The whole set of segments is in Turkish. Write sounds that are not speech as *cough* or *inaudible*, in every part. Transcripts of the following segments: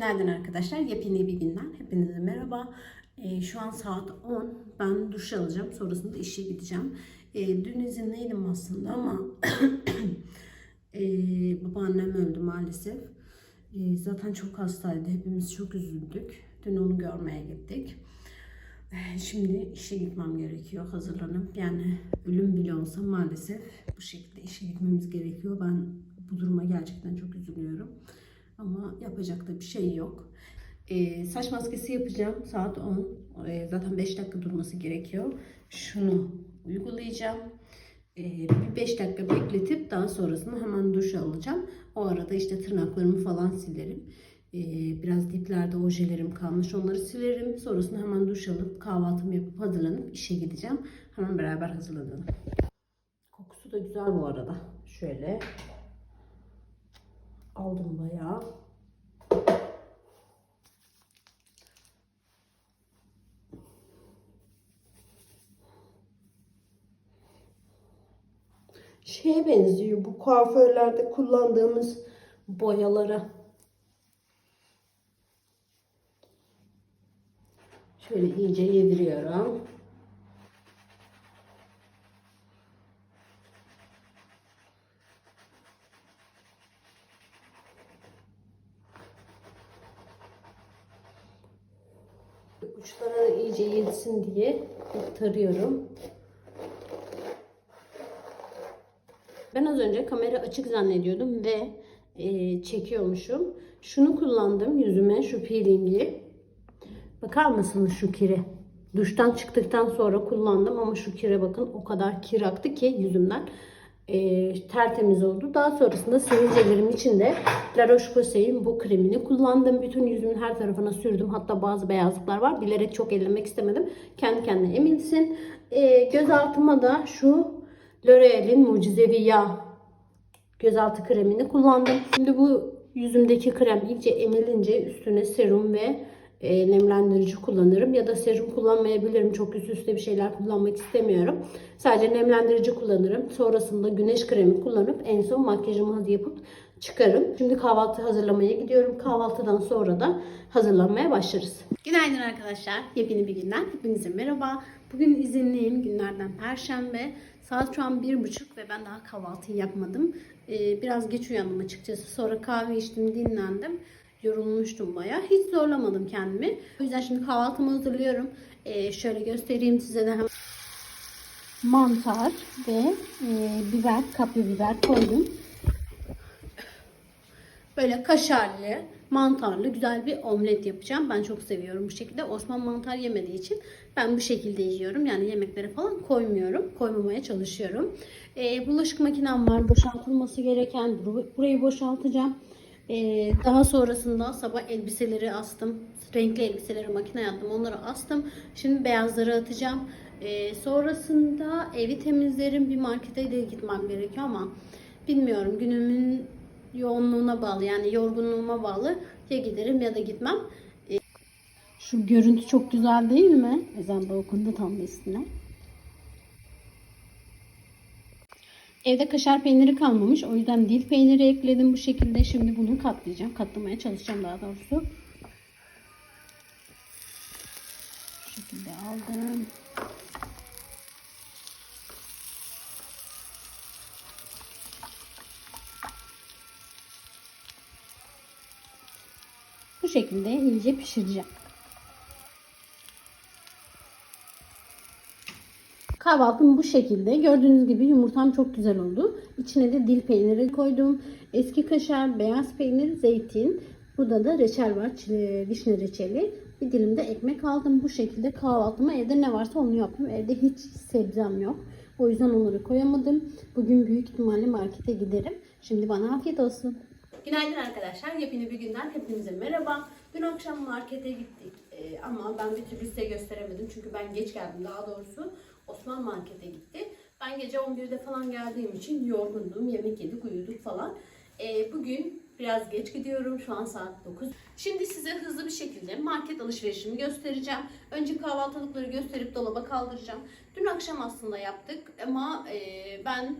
Günaydın arkadaşlar. Yepyeni bir günden. Hepinize merhaba. Ee, şu an saat 10. Ben duş alacağım. Sonrasında işe gideceğim. Ee, dün izinliydim aslında ama *clears throat* ee, babaannem öldü maalesef. Ee, zaten çok hastaydı. Hepimiz çok üzüldük. Dün onu görmeye gittik. Ee, Şimdi işe gitmem gerekiyor hazırlanıp. Yani ölüm bile olsa maalesef bu şekilde işe gitmemiz gerekiyor. Ben bu duruma gerçekten çok üzülüyorum. Ama yapacak da bir şey yok. Ee, saç maskesi yapacağım. Saat 10. Ee, zaten 5 dakika durması gerekiyor. Şunu uygulayacağım. Ee, bir 5 dakika bekletip daha sonrasında hemen duş alacağım. O arada işte tırnaklarımı falan silerim. Ee, biraz diplerde ojelerim kalmış. Onları silerim. Sonrasında hemen duş alıp kahvaltımı yapıp hazırlanıp işe gideceğim. Hemen beraber hazırlanalım. Kokusu da güzel bu arada. Şöyle aldım bayağı. Şeye benziyor bu kuaförlerde kullandığımız boyalara. Şöyle iyice yediriyorum. Uçlara iyice yetsin diye tarıyorum. Ben az önce kamera açık zannediyordum ve e, çekiyormuşum. Şunu kullandım yüzüme şu peelingi. Bakar mısınız şu kire? Duştan çıktıktan sonra kullandım ama şu kire bakın o kadar kir aktı ki yüzümden. E, tertemiz oldu. Daha sonrasında sivilcelerim içinde La Roche-Posay'in bu kremini kullandım. Bütün yüzümün her tarafına sürdüm. Hatta bazı beyazlıklar var. Bilerek çok ellemek istemedim. Kendi kendine emilsin. E, göz altıma da şu L'Oreal'in mucizevi yağ gözaltı kremini kullandım. Şimdi bu yüzümdeki krem iyice emilince üstüne serum ve e, nemlendirici kullanırım. Ya da serum kullanmayabilirim. Çok üst üste bir şeyler kullanmak istemiyorum. Sadece nemlendirici kullanırım. Sonrasında güneş kremi kullanıp en son makyajımı yapıp çıkarım. Şimdi kahvaltı hazırlamaya gidiyorum. Kahvaltıdan sonra da hazırlanmaya başlarız. Günaydın arkadaşlar. Yepyeni bir günden hepinize merhaba. Bugün izinliyim. Günlerden Perşembe. Saat şu an bir buçuk ve ben daha kahvaltıyı yapmadım. Ee, biraz geç uyandım açıkçası. Sonra kahve içtim, dinlendim. Yorulmuştum bayağı. Hiç zorlamadım kendimi. O yüzden şimdi kahvaltımı hazırlıyorum. Ee, şöyle göstereyim size de mantar ve e, biber, kapya biber koydum. Böyle kaşarlı, mantarlı güzel bir omlet yapacağım. Ben çok seviyorum bu şekilde. Osman mantar yemediği için ben bu şekilde yiyorum. Yani yemeklere falan koymuyorum. Koymamaya çalışıyorum. Ee, bulaşık makinem var. Boşaltılması gereken. Bur- Burayı boşaltacağım. Ee, daha sonrasında sabah elbiseleri astım. Renkli elbiseleri makineye attım. Onları astım. Şimdi beyazları atacağım. Ee, sonrasında evi temizlerim. Bir markete de gitmem gerekiyor ama bilmiyorum günümün yoğunluğuna bağlı yani yorgunluğuma bağlı ya giderim ya da gitmem. Ee, Şu görüntü çok güzel değil mi? Ezan da okundu tam üstüne. Evde kaşar peyniri kalmamış. O yüzden dil peyniri ekledim bu şekilde. Şimdi bunu katlayacağım. Katlamaya çalışacağım daha doğrusu. Bu şekilde aldım. Bu şekilde iyice pişireceğim. Kahvaltım bu şekilde. Gördüğünüz gibi yumurtam çok güzel oldu. İçine de dil peyniri koydum. Eski kaşar, beyaz peynir, zeytin. Burada da reçel var. çile- Vişne reçeli. Bir dilim de ekmek aldım. Bu şekilde kahvaltıma evde ne varsa onu yaptım. Evde hiç sebzem yok. O yüzden onları koyamadım. Bugün büyük ihtimalle markete giderim. Şimdi bana afiyet olsun. Günaydın arkadaşlar. Yepyeni bir günden hepinize merhaba. Dün akşam markete gittik Ee, ama ben bir türlü size gösteremedim. Çünkü ben geç geldim daha doğrusu. Osman markete gitti. Ben gece 11'de falan geldiğim için yorgundum. Yemek yedik, uyuduk falan. Ee, bugün biraz geç gidiyorum. Şu an saat 9. Şimdi size hızlı bir şekilde market alışverişimi göstereceğim. Önce kahvaltılıkları gösterip dolaba kaldıracağım. Dün akşam aslında yaptık ama e, ben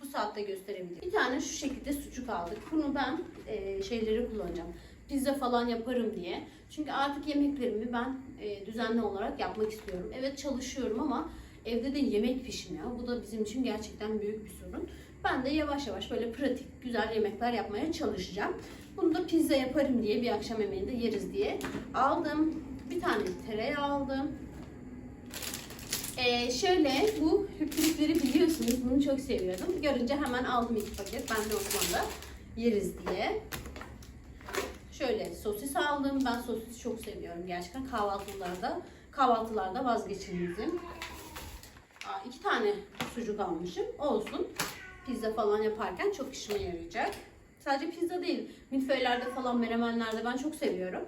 bu saatte gösterebilirim. Bir tane şu şekilde sucuk aldık. Bunu ben e, şeyleri kullanacağım. Pizza falan yaparım diye. Çünkü artık yemeklerimi ben e, düzenli olarak yapmak istiyorum. Evet çalışıyorum ama evde de yemek pişmiyor. Bu da bizim için gerçekten büyük bir sorun. Ben de yavaş yavaş böyle pratik, güzel yemekler yapmaya çalışacağım. Bunu da pizza yaparım diye bir akşam yemeğinde yeriz diye aldım. Bir tane tereyağı aldım. Ee, şöyle bu hüpürükleri biliyorsunuz. Bunu çok seviyordum. Görünce hemen aldım iki paket. Ben de Osman'da yeriz diye. Şöyle sosis aldım. Ben sosis çok seviyorum gerçekten kahvaltılarda. Kahvaltılarda vazgeçilmezim. Aa, iki tane sucuk almışım. Olsun. Pizza falan yaparken çok işime yarayacak. Sadece pizza değil. Milföylerde falan menemenlerde ben çok seviyorum.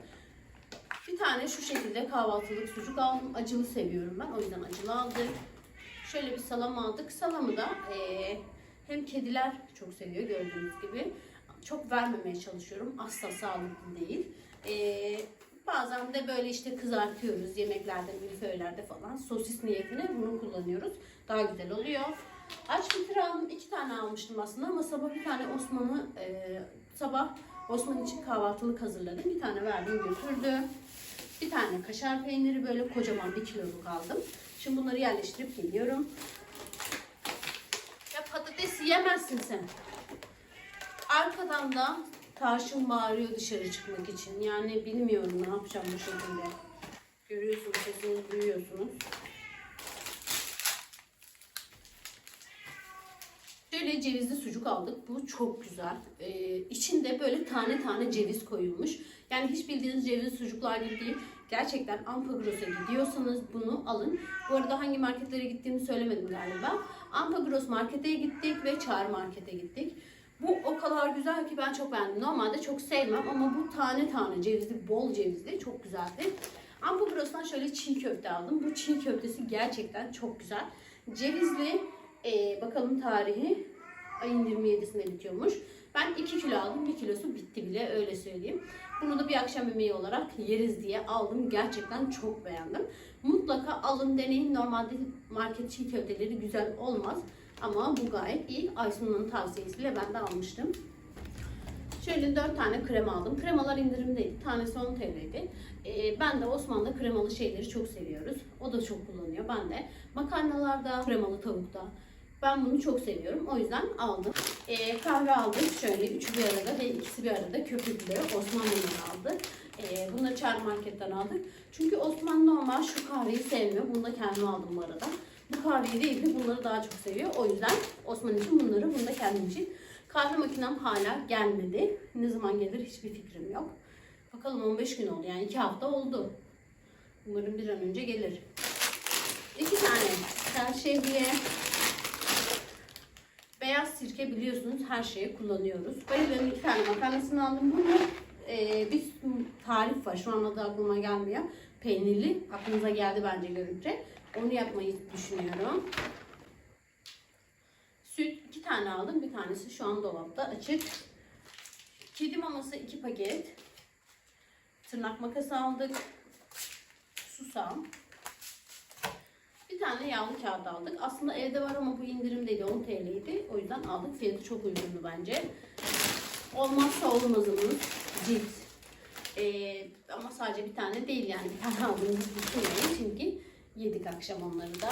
Bir tane şu şekilde kahvaltılık sucuk aldım. Acılı seviyorum ben. O yüzden acılı aldım. Şöyle bir salam aldık. Salamı da eee, hem kediler çok seviyor gördüğünüz gibi. Çok vermemeye çalışıyorum. Asla sağlıklı değil. Eee, bazen de böyle işte kızartıyoruz yemeklerde, milföylerde falan. Sosis niyetine bunu kullanıyoruz. Daha güzel oluyor. Aç bitir aldım. iki tane almıştım aslında ama sabah bir tane Osman'ı eee, sabah Osman için kahvaltılık hazırladım. Bir tane verdim götürdü. Bir tane kaşar peyniri böyle kocaman bir kiloluk aldım. Şimdi bunları yerleştirip geliyorum. Ya patates yemezsin sen. Arkadan da tarşın bağırıyor dışarı çıkmak için. Yani bilmiyorum ne yapacağım bu şekilde. Görüyorsunuz, sesini duyuyorsunuz. Şöyle cevizli sucuk aldık. Bu çok güzel. Ee, içinde böyle tane tane ceviz koyulmuş. Yani hiç bildiğiniz cevizli sucuklar gibi değil. Gerçekten Ampagros'a gidiyorsanız bunu alın. Bu arada hangi marketlere gittiğimi söylemedim galiba. Ampagros markete gittik ve Çağrı markete gittik. Bu o kadar güzel ki ben çok beğendim. Normalde çok sevmem ama bu tane tane cevizli, bol cevizli çok güzeldi. Ampagros'tan şöyle çiğ köfte aldım. Bu çiğ köftesi gerçekten çok güzel. Cevizli, ee, bakalım tarihi ayın 27'sinde bitiyormuş. Ben 2 kilo aldım. 1 kilosu bitti bile öyle söyleyeyim. Bunu da bir akşam yemeği olarak yeriz diye aldım. Gerçekten çok beğendim. Mutlaka alın deneyin. Normalde market çiğ köfteleri güzel olmaz. Ama bu gayet iyi. Aysun'un tavsiyesiyle ben de almıştım. Şöyle 4 tane krema aldım. Kremalar indirimdeydi. Tanesi 10 TL'ydi. Ee, ben de Osman'da kremalı şeyleri çok seviyoruz. O da çok kullanıyor. Ben de makarnalarda, kremalı tavukta. Ben bunu çok seviyorum. O yüzden aldım. Ee, kahve aldım. Şöyle üçü bir arada ve ikisi bir arada köpüklü. Osman bunları aldı. Ee, bunları Çağrı Market'ten aldık. Çünkü Osman normal şu kahveyi sevmiyor. Bunu da kendim aldım bu arada. Bu kahveyi değil de bunları daha çok seviyor. O yüzden Osman için bunları, bunu da kendim için. Kahve makinem hala gelmedi. Ne zaman gelir hiçbir fikrim yok. Bakalım 15 gün oldu. Yani 2 hafta oldu. Umarım bir an önce gelir. İki tane serşevriye. Beyaz sirke biliyorsunuz her şeye kullanıyoruz. Bayılırım iki tane makarnasını aldım. Bunu e, bir tarif var. Şu an adı aklıma gelmiyor. Peynirli. Aklınıza geldi bence görünce. Onu yapmayı düşünüyorum. Süt iki tane aldım. Bir tanesi şu an dolapta açık. Kedi maması iki paket. Tırnak makası aldık. Susam. Bir tane yağlı kağıt aldık. Aslında evde var ama bu indirimdeydi. 10 TL'ydi. O yüzden aldık. Fiyatı çok uygundu bence. Olmazsa olmazımız cilt. Ee, ama sadece bir tane değil yani. Bir tane aldığımız düşünmeyin. Çünkü yedik akşam onları da.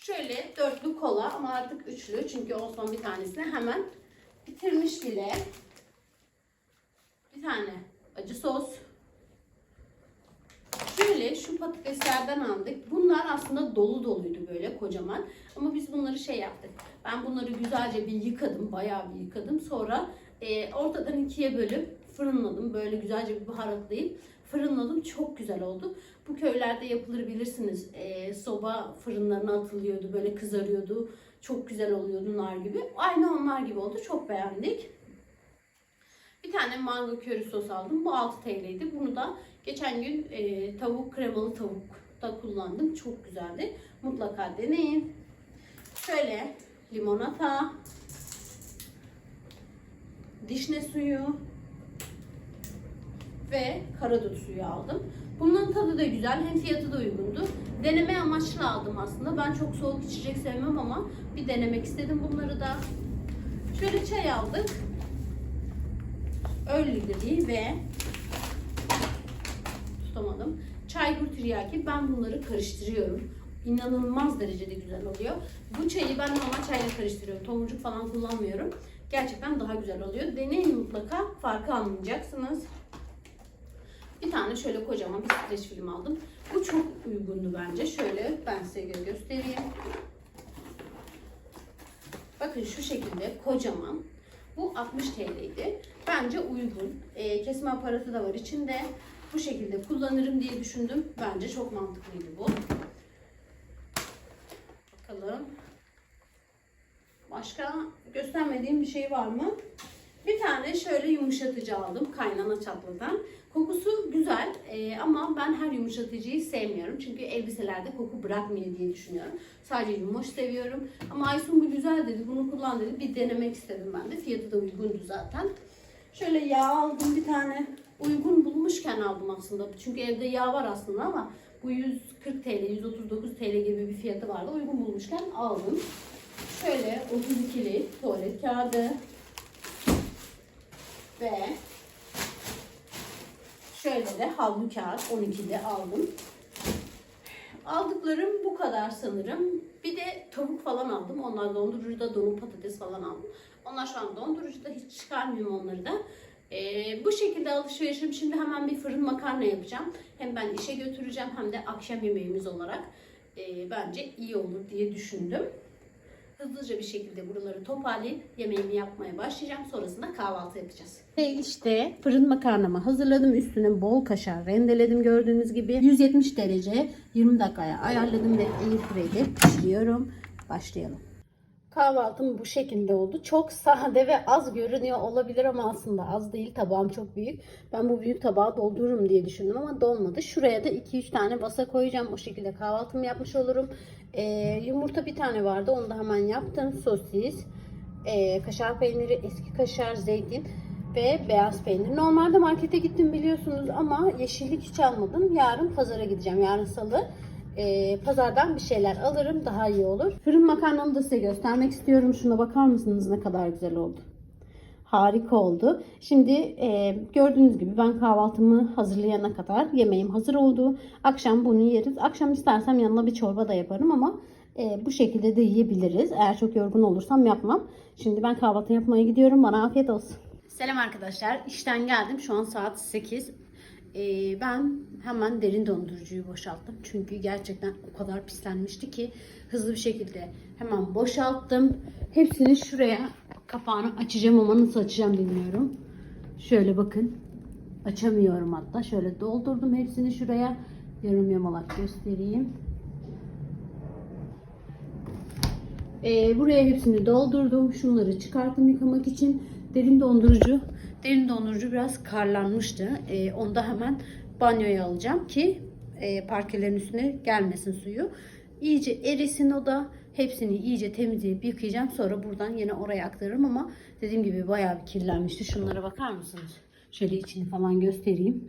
Şöyle dörtlü kola ama artık üçlü. Çünkü Osman bir tanesini hemen bitirmiş bile. Bir tane acı sos. Şöyle şu patateslerden aldık. Bunlar aslında dolu doluydu böyle kocaman. Ama biz bunları şey yaptık. Ben bunları güzelce bir yıkadım. Bayağı bir yıkadım. Sonra e, ortadan ikiye bölüp fırınladım. Böyle güzelce bir baharatlayıp fırınladım. Çok güzel oldu. Bu köylerde yapılır bilirsiniz. E, soba fırınlarına atılıyordu. Böyle kızarıyordu. Çok güzel oluyordu nar gibi. Aynı onlar gibi oldu. Çok beğendik. Bir tane mango köri sos aldım. Bu 6 TL'ydi. Bunu da geçen gün e, tavuk kremalı tavuk da kullandım. Çok güzeldi. Mutlaka deneyin. Şöyle limonata, dişne suyu ve karadut suyu aldım. Bunların tadı da güzel. Hem fiyatı da uygundu. Deneme amaçlı aldım aslında. Ben çok soğuk içecek sevmem ama bir denemek istedim bunları da. Şöyle çay aldık. early ve tutamadım. Çaykur tiryaki ben bunları karıştırıyorum. İnanılmaz derecede güzel oluyor. Bu çayı ben normal çayla karıştırıyorum. Tomurcuk falan kullanmıyorum. Gerçekten daha güzel oluyor. Deneyin mutlaka. Farkı anlayacaksınız. Bir tane şöyle kocaman bir streç film aldım. Bu çok uygundu bence. Şöyle ben size gö- göstereyim. Bakın şu şekilde kocaman. Bu 60 TL'ydi. Bence uygun. Ee, kesme aparatı da var içinde. Bu şekilde kullanırım diye düşündüm. Bence çok mantıklıydı bu. Bakalım. Başka göstermediğim bir şey var mı? Bir tane şöyle yumuşatıcı aldım kaynana çatladan. Kokusu güzel ee, ama ben her yumuşatıcıyı sevmiyorum. Çünkü elbiselerde koku bırakmıyor diye düşünüyorum. Sadece yumuş seviyorum. Ama Aysun bu güzel dedi, bunu kullan dedi. Bir denemek istedim ben de. Fiyatı da uygundu zaten. Şöyle yağ aldım bir tane. Uygun bulmuşken aldım aslında. Çünkü evde yağ var aslında ama bu 140 TL, 139 TL gibi bir fiyatı vardı. Uygun bulmuşken aldım. Şöyle 32'li tuvalet kağıdı ve şöyle de havlu kağıt 12'li aldım. Aldıklarım bu kadar sanırım. Bir de tavuk falan aldım. Onlar dondurucuda donuk patates falan aldım. Onlar şu an dondurucuda hiç çıkarmıyorum onları da. Ee, bu şekilde alışverişim. Şimdi hemen bir fırın makarna yapacağım. Hem ben işe götüreceğim hem de akşam yemeğimiz olarak ee, bence iyi olur diye düşündüm. Hızlıca bir şekilde buraları toparlayıp yemeğimi yapmaya başlayacağım. Sonrasında kahvaltı yapacağız. Ve işte fırın makarnamı hazırladım. Üstüne bol kaşar rendeledim gördüğünüz gibi. 170 derece 20 dakikaya ayarladım ve airfryer'de pişiriyorum. Başlayalım. Kahvaltım bu şekilde oldu. Çok sade ve az görünüyor olabilir ama aslında az değil. Tabağım çok büyük. Ben bu büyük tabağı doldururum diye düşündüm ama dolmadı. Şuraya da 2-3 tane basa koyacağım. O şekilde kahvaltımı yapmış olurum. Ee, yumurta bir tane vardı. Onu da hemen yaptım. Sosis, ee, kaşar peyniri, eski kaşar, zeytin ve beyaz peynir. Normalde markete gittim biliyorsunuz ama yeşillik hiç almadım. Yarın pazara gideceğim. Yarın salı. Ee, pazardan bir şeyler alırım daha iyi olur. Fırın makarnamı da size göstermek istiyorum. Şuna bakar mısınız ne kadar güzel oldu. Harika oldu. Şimdi e, gördüğünüz gibi ben kahvaltımı hazırlayana kadar yemeğim hazır oldu. Akşam bunu yeriz. Akşam istersem yanına bir çorba da yaparım ama e, bu şekilde de yiyebiliriz. Eğer çok yorgun olursam yapmam. Şimdi ben kahvaltı yapmaya gidiyorum. Bana afiyet olsun. Selam arkadaşlar. İşten geldim. Şu an saat 8. Ee, ben hemen derin dondurucuyu boşalttım. Çünkü gerçekten o kadar pislenmişti ki hızlı bir şekilde hemen boşalttım. Hepsini şuraya kapağını açacağım ama nasıl açacağım bilmiyorum. Şöyle bakın. Açamıyorum hatta. Şöyle doldurdum hepsini şuraya. Yarım yamalak göstereyim. Ee, buraya hepsini doldurdum. Şunları çıkarttım yıkamak için. Derin dondurucu. Derin dondurucu biraz karlanmıştı. Ee, onu da hemen banyoya alacağım ki e, parkelerin üstüne gelmesin suyu. İyice erisin o da. Hepsini iyice temizleyip yıkayacağım. Sonra buradan yine oraya aktarırım ama dediğim gibi bayağı bir kirlenmişti. Şunlara bakar mısınız? Şöyle içini falan göstereyim.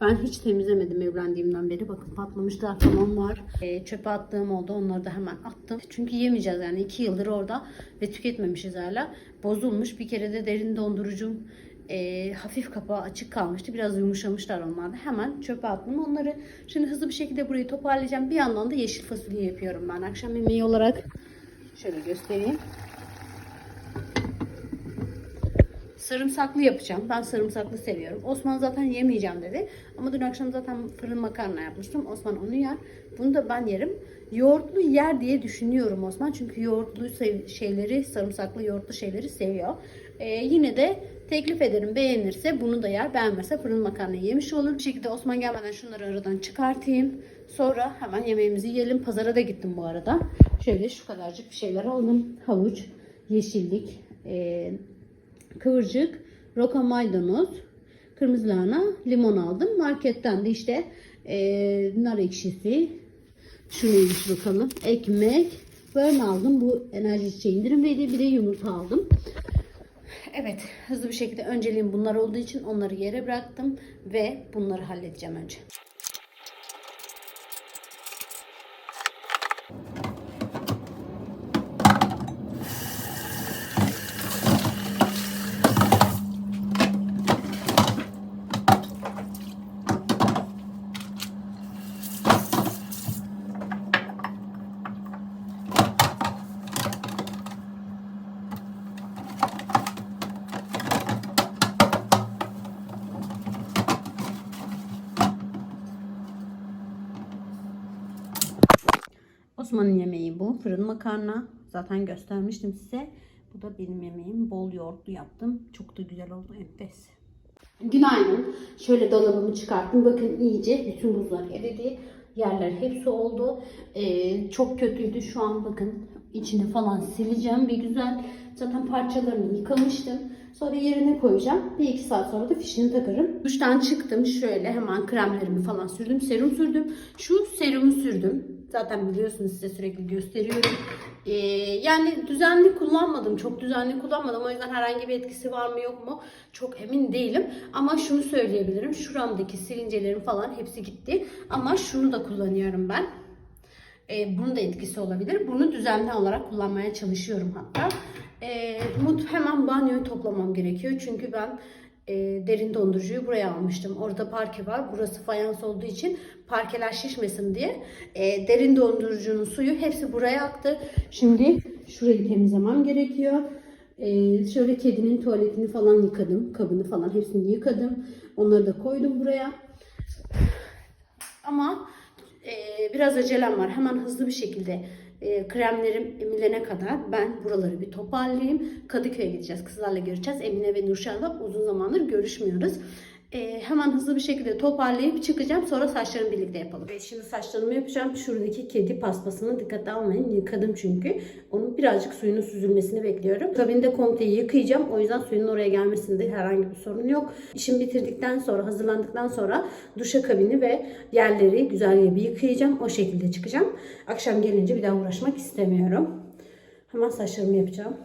Ben hiç temizlemedim evlendiğimden beri. Bakın patlamışlar falan var. E, çöpe attığım oldu. Onları da hemen attım. Çünkü yemeyeceğiz yani. iki yıldır orada ve tüketmemişiz hala. Bozulmuş. Bir kere de derin dondurucum e, hafif kapağı açık kalmıştı. Biraz yumuşamışlar onlar da. Hemen çöpe attım onları. Şimdi hızlı bir şekilde burayı toparlayacağım. Bir yandan da yeşil fasulye yapıyorum ben. Akşam yemeği olarak şöyle göstereyim. Sarımsaklı yapacağım. Ben sarımsaklı seviyorum. Osman zaten yemeyeceğim dedi. Ama dün akşam zaten fırın makarna yapmıştım. Osman onu yer. Bunu da ben yerim. Yoğurtlu yer diye düşünüyorum Osman. Çünkü yoğurtlu şeyleri, sarımsaklı yoğurtlu şeyleri seviyor. Ee, yine de teklif ederim. Beğenirse bunu da yer. Beğenmezse fırın makarnayı yemiş olur. Bir şekilde Osman gelmeden şunları aradan çıkartayım. Sonra hemen yemeğimizi yiyelim. Pazara da gittim bu arada. Şöyle şu kadarcık bir şeyler aldım. Havuç, yeşillik, ee, kıvırcık, roka maydanoz, kırmızı lahana, limon aldım. Marketten de işte eee nar ekşisi, şu neymiş bakalım, ekmek, böyle aldım. Bu enerji içeceği indirimdeydi. Bir de yumurta aldım. Evet, hızlı bir şekilde önceliğim bunlar olduğu için onları yere bıraktım ve bunları halledeceğim önce. Osman'ın yemeği bu. Fırın makarna. Zaten göstermiştim size. Bu da benim yemeğim. Bol yoğurtlu yaptım. Çok da güzel oldu. Enfes. Günaydın. Şöyle dolabımı çıkarttım. Bakın iyice bütün buzlar eridi. Yerler hepsi oldu. Ee, çok kötüydü. Şu an bakın içini falan sileceğim. Bir güzel zaten parçalarını yıkamıştım. Sonra yerine koyacağım. Bir iki saat sonra da fişini takarım. Duştan çıktım. Şöyle hemen kremlerimi falan sürdüm. Serum sürdüm. Şu serumu sürdüm. Zaten biliyorsunuz size sürekli gösteriyorum. Ee, yani düzenli kullanmadım. Çok düzenli kullanmadım. O yüzden herhangi bir etkisi var mı yok mu çok emin değilim. Ama şunu söyleyebilirim. Şuramdaki silincelerim falan hepsi gitti. Ama şunu da kullanıyorum ben. Ee, bunun da etkisi olabilir. Bunu düzenli olarak kullanmaya çalışıyorum hatta. Ee, mut hemen banyoyu toplamam gerekiyor. Çünkü ben e, derin dondurucuyu buraya almıştım. Orada parke var. Burası fayans olduğu için parkeler şişmesin diye e, derin dondurucunun suyu hepsi buraya aktı. Şimdi şurayı temizlemem gerekiyor. E, şöyle kedinin tuvaletini falan yıkadım. Kabını falan hepsini yıkadım. Onları da koydum buraya. Ama e, biraz acelem var. Hemen hızlı bir şekilde e, kremlerim emilene kadar ben buraları bir toparlayayım. Kadıköy'e gideceğiz. Kızlarla göreceğiz. Emine ve Nurşah'la uzun zamandır görüşmüyoruz. E, hemen hızlı bir şekilde toparlayıp çıkacağım. Sonra saçlarımı birlikte yapalım. Evet, şimdi saçlarımı yapacağım. Şuradaki kedi paspasını dikkate almayın. Yıkadım çünkü. Onun birazcık suyunun süzülmesini bekliyorum. Kabinde komple yıkayacağım. O yüzden suyun oraya gelmesinde herhangi bir sorun yok. İşimi bitirdikten sonra, hazırlandıktan sonra duşa kabini ve yerleri güzelce bir yıkayacağım. O şekilde çıkacağım. Akşam gelince bir daha uğraşmak istemiyorum. Hemen saçlarımı yapacağım.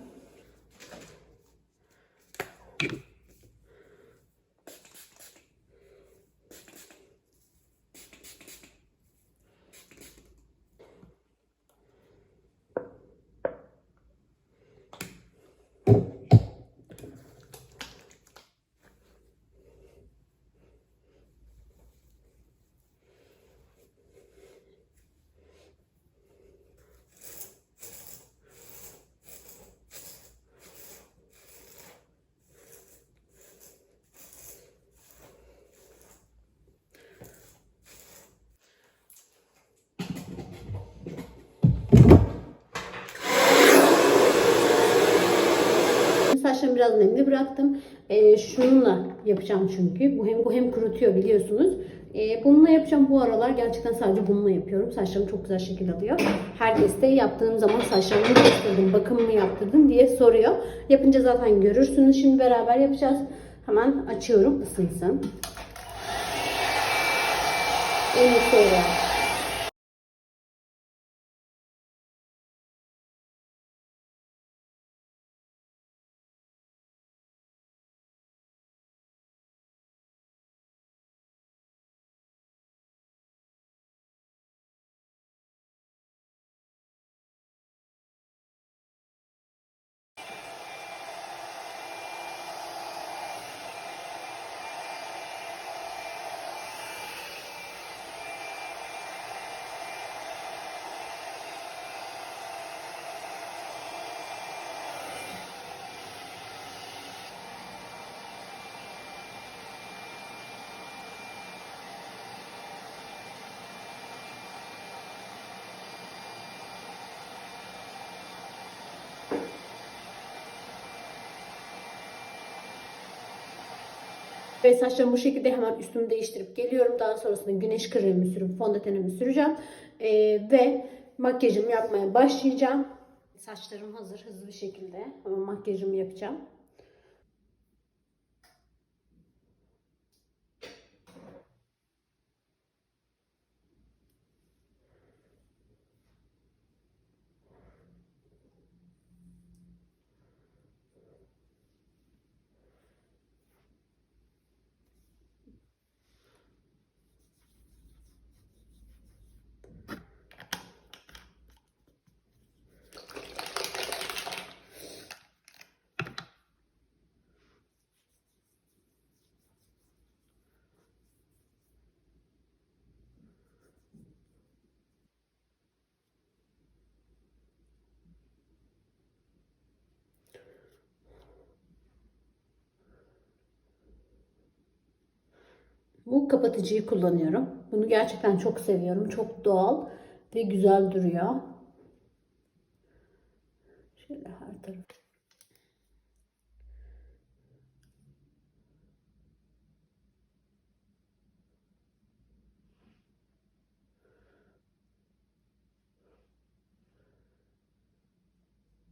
Saçlarımı biraz nemli bıraktım. Ee, şununla yapacağım çünkü. Bu hem bu hem kurutuyor biliyorsunuz. Ee, bununla yapacağım bu aralar. Gerçekten sadece bununla yapıyorum. Saçlarım çok güzel şekil alıyor. Herkes de yaptığım zaman saçlarımı yaptırdım, bakımımı yaptırdın diye soruyor. Yapınca zaten görürsünüz. Şimdi beraber yapacağız. Hemen açıyorum ısınsın. En sonra. Ve saçlarımı bu şekilde hemen üstümü değiştirip geliyorum. Daha sonrasında güneş kremimi sürüp fondötenimi süreceğim. Ee, ve makyajımı yapmaya başlayacağım. Saçlarım hazır hızlı bir şekilde. Ama makyajımı yapacağım. Bu kapatıcıyı kullanıyorum. Bunu gerçekten çok seviyorum. Çok doğal Ve güzel duruyor. Şöyle her taraf.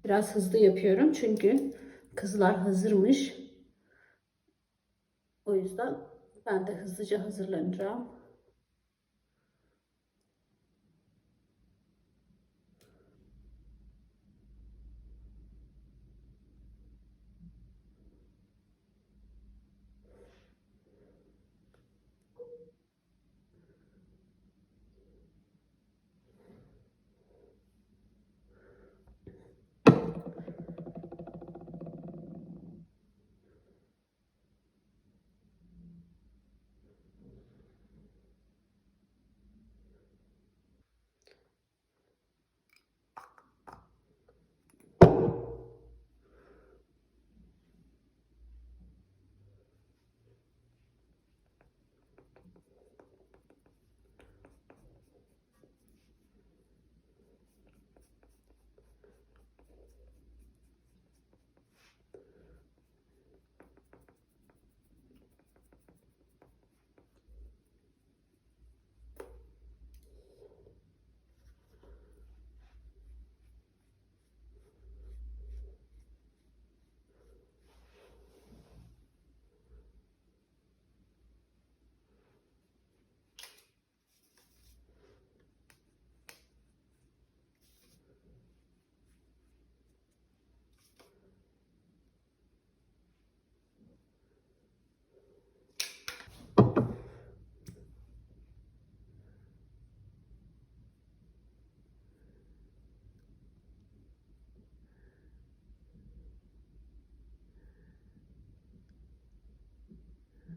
Biraz hızlı yapıyorum çünkü kızlar hazırmış. O yüzden ben de hızlıca hazırlanacağım.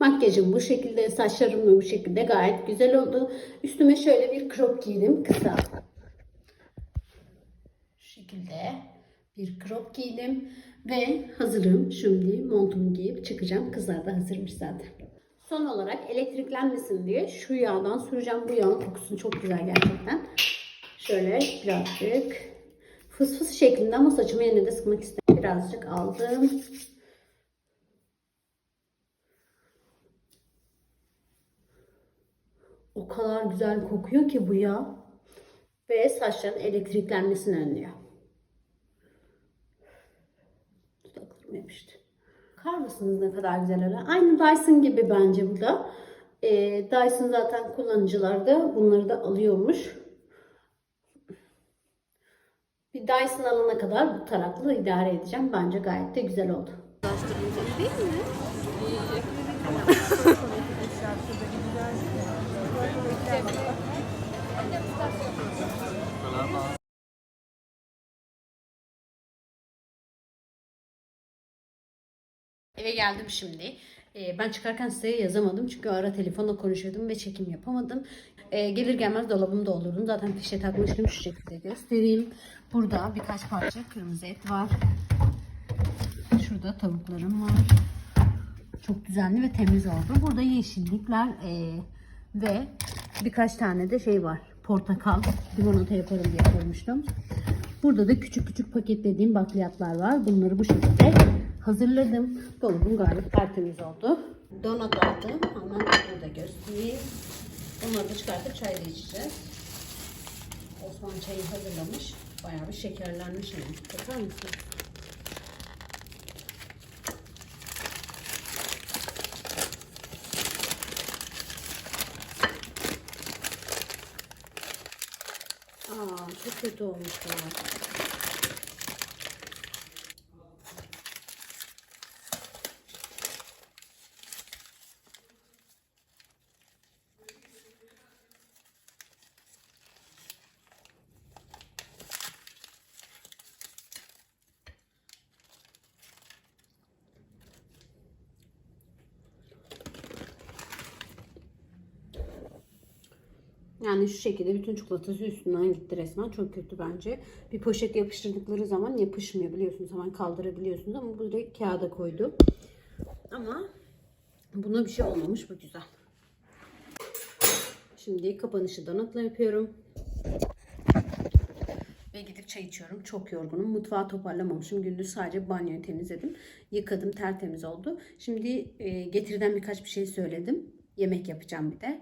Makyajım bu şekilde, saçlarım da bu şekilde gayet güzel oldu. Üstüme şöyle bir crop giydim kısa. Şu şekilde bir crop giydim ve hazırım. Şimdi montumu giyip çıkacağım. Kızlar da hazırmış zaten. Son olarak elektriklenmesin diye şu yağdan süreceğim. Bu yağın kokusu çok güzel gerçekten. Şöyle birazcık fıs fıs şeklinde ama saçımı yerine de sıkmak istedim. Birazcık aldım. O kadar güzel kokuyor ki bu yağ. Ve saçların elektriklenmesini önlüyor. Dudaklarım yapıştı. Bakar mısınız ne kadar güzel öyle? Aynı Dyson gibi bence bu da. Ee, Dyson zaten kullanıcılar da bunları da alıyormuş. Bir Dyson alana kadar bu tarakla idare edeceğim. Bence gayet de güzel oldu. *laughs* Eve geldim şimdi. Ee, ben çıkarken size yazamadım çünkü ara telefonla konuşuyordum ve çekim yapamadım. Ee, gelir gelmez dolabımda olurdum. Zaten fişe takmıştım şu şekilde göstereyim. Burada birkaç parça kırmızı et var. Şurada tavuklarım var. Çok düzenli ve temiz oldu. Burada yeşillikler e, ve birkaç tane de şey var. Portakal, limonata yaparım diye koymuştum. Burada da küçük küçük paketlediğim bakliyatlar var. Bunları bu şekilde hazırladım. Dolabım gayet tertemiz oldu. Donat aldım. Hemen bunu da göstereyim. Onları da çıkartıp çay da içeceğiz. Osman çayı hazırlamış. Bayağı bir şekerlenmiş. Bakar mısın? Kötü olmuş bunlar. Yani şu şekilde bütün çikolatası üstünden gitti resmen. Çok kötü bence. Bir poşet yapıştırdıkları zaman yapışmıyor biliyorsunuz. Hemen kaldırabiliyorsunuz ama bu direkt kağıda koydum. Ama buna bir şey olmamış. Bu güzel. Şimdi kapanışı donatla yapıyorum. Ve gidip çay içiyorum. Çok yorgunum. Mutfağı toparlamamışım. Gündüz sadece banyoyu temizledim. Yıkadım. Tertemiz oldu. Şimdi e, getirden birkaç bir şey söyledim. Yemek yapacağım bir de.